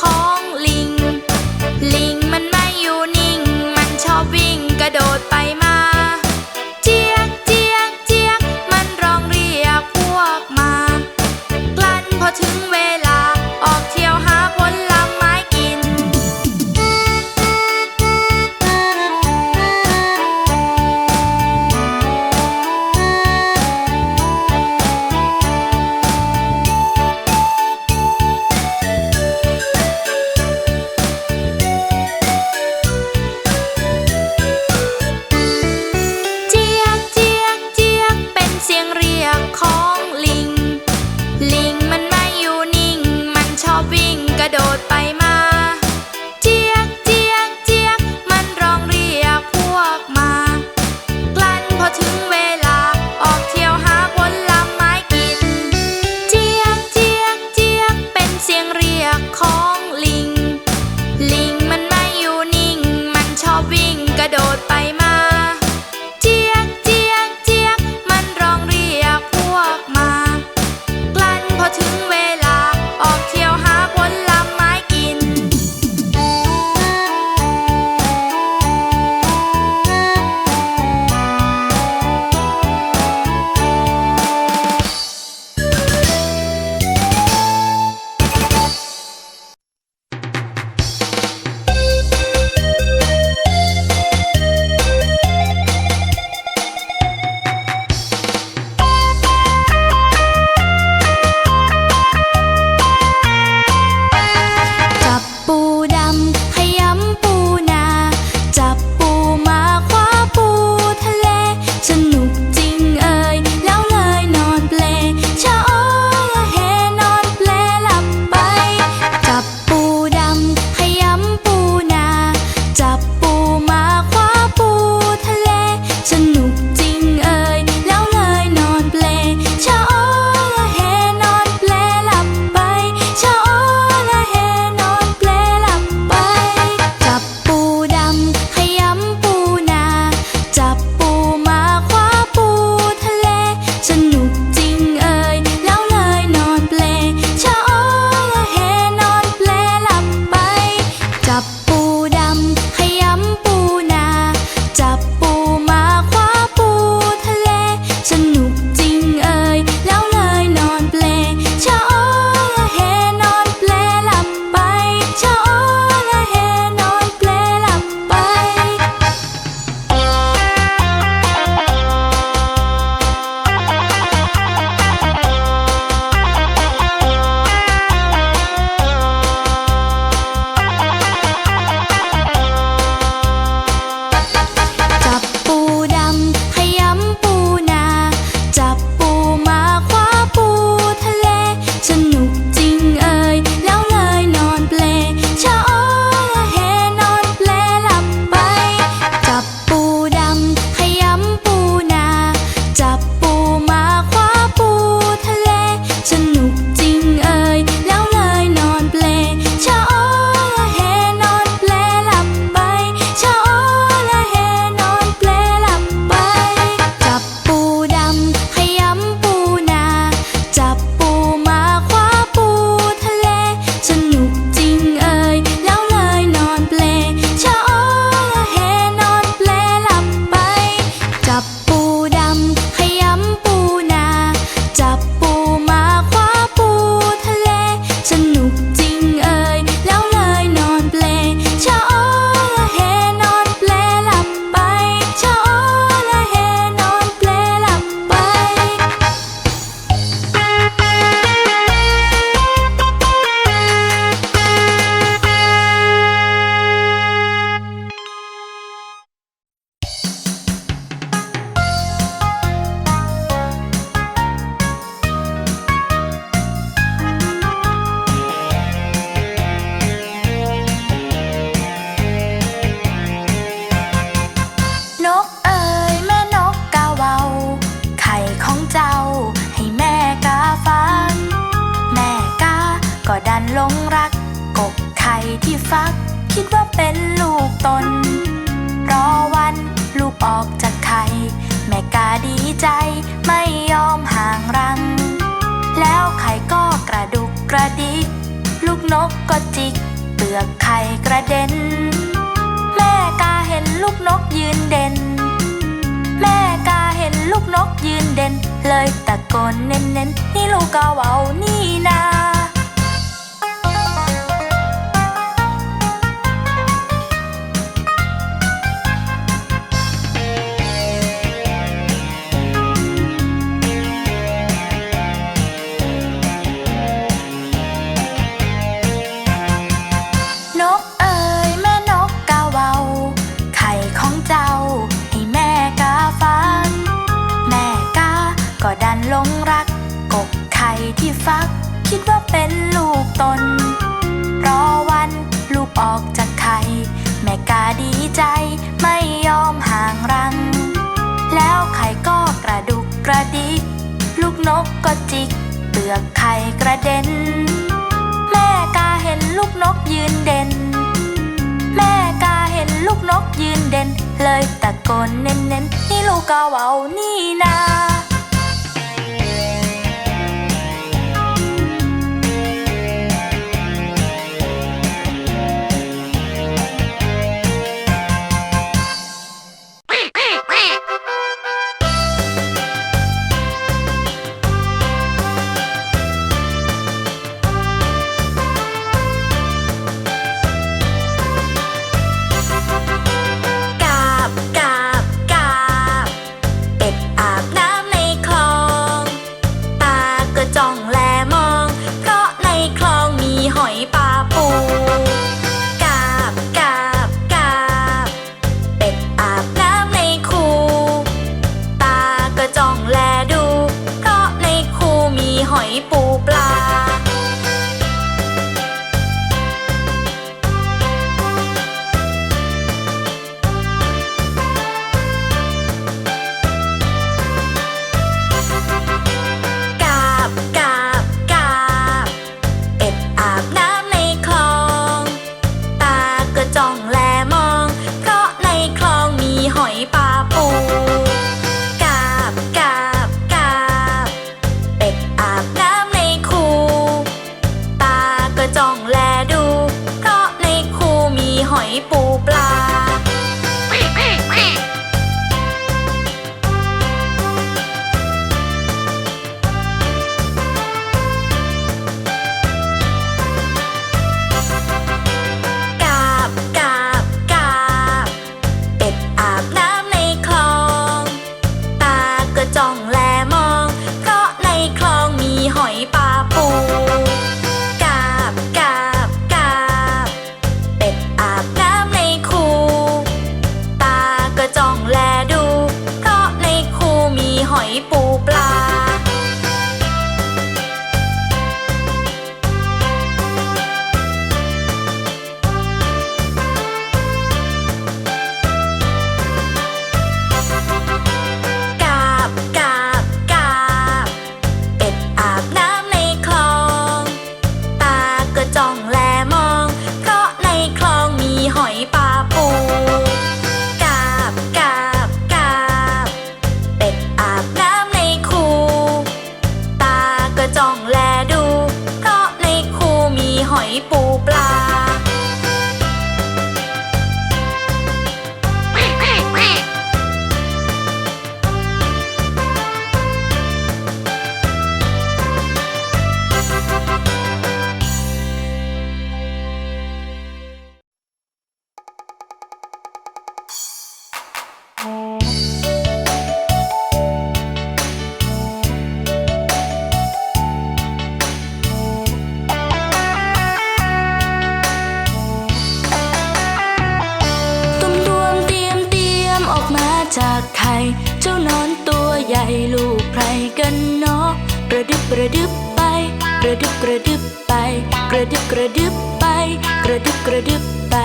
ของ ใจไม่ยอมห่างรัง แล้วไข่ก็กระดุกกระดิก ลูกนกก็จิก เปลือกไข่กระเด็น แม่กาเห็นลูกนกยืนเด่น แม่กาเห็นลูกนกยืนเด่น เลยตะโกนเน้นๆนี่ลูกกาเวานี่นา ที่ฟัก คิดว่าเป็นลูกตน รอวันลูกออกจากไข่ แม่กาดีใจไม่ยอมห่างรัง แล้วไข่ก็กระดุกกระดิก ลูกนกก็จิก เปลือกไข่กระเด็น แม่กาเห็นลูกนกยืนเด่น แม่กาเห็นลูกนกยืนเด่น เลยตะโกนเน้นๆนี่ลูกกาเวานี่นา เจ้านอนตัวใหญ่ลูกใครกันเนาะกระดึบกระดึบไป กระดึบกระดึบไป กระดึบกระดึบไป กระดึบกระดึบไป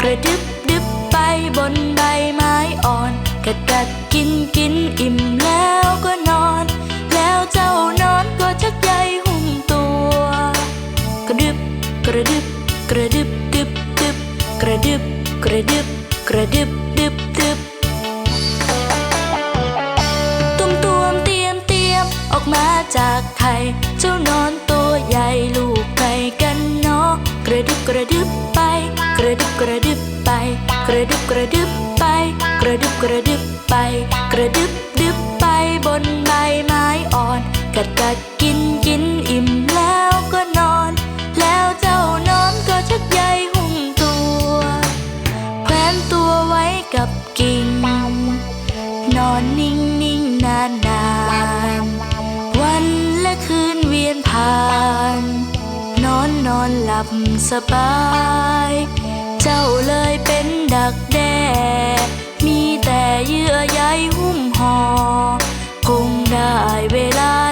กระดึบดึบไปบนใบไม้อ่อนกระดัดกินกินอิ่มแล้วก็นอน แล้วเจ้านอนก็ชักใยหุ้มตัว กระดึบกระดึบกระดึบดึบดึบกระดึบกระดึบกระดึบ จากไทยเจ้านอนตัวใหญ่ลูกไก่กันเนาะกระดึบกระดึบไป กระดึบกระดึบไป กระดึบกระดึบไป กระดึบกระดึบไป กระดึบดึบไปบนใบไม้อ่อนกัดกัด บาย เจ้าเลยเป็นดักแด้มีแต่เยื่อใยหุ้มห่อคงได้เวลา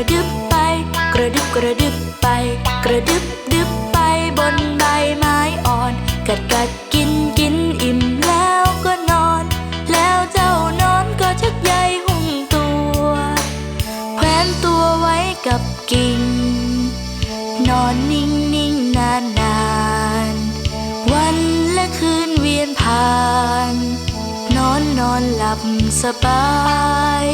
ระดึบไป กระดึบกระดึบไป กระดึบดึบไปบนใบไม้อ่อน กัดกัดกินกินอิ่มแล้วก็นอน แล้วเจ้านอนก็ชักใยหุ่งตัวแขวนตัวไว้กับกิ่ง นอนนิ่งนิ่งนานนานวันและคืนเวียนผ่าน นอนนอนหลับสบาย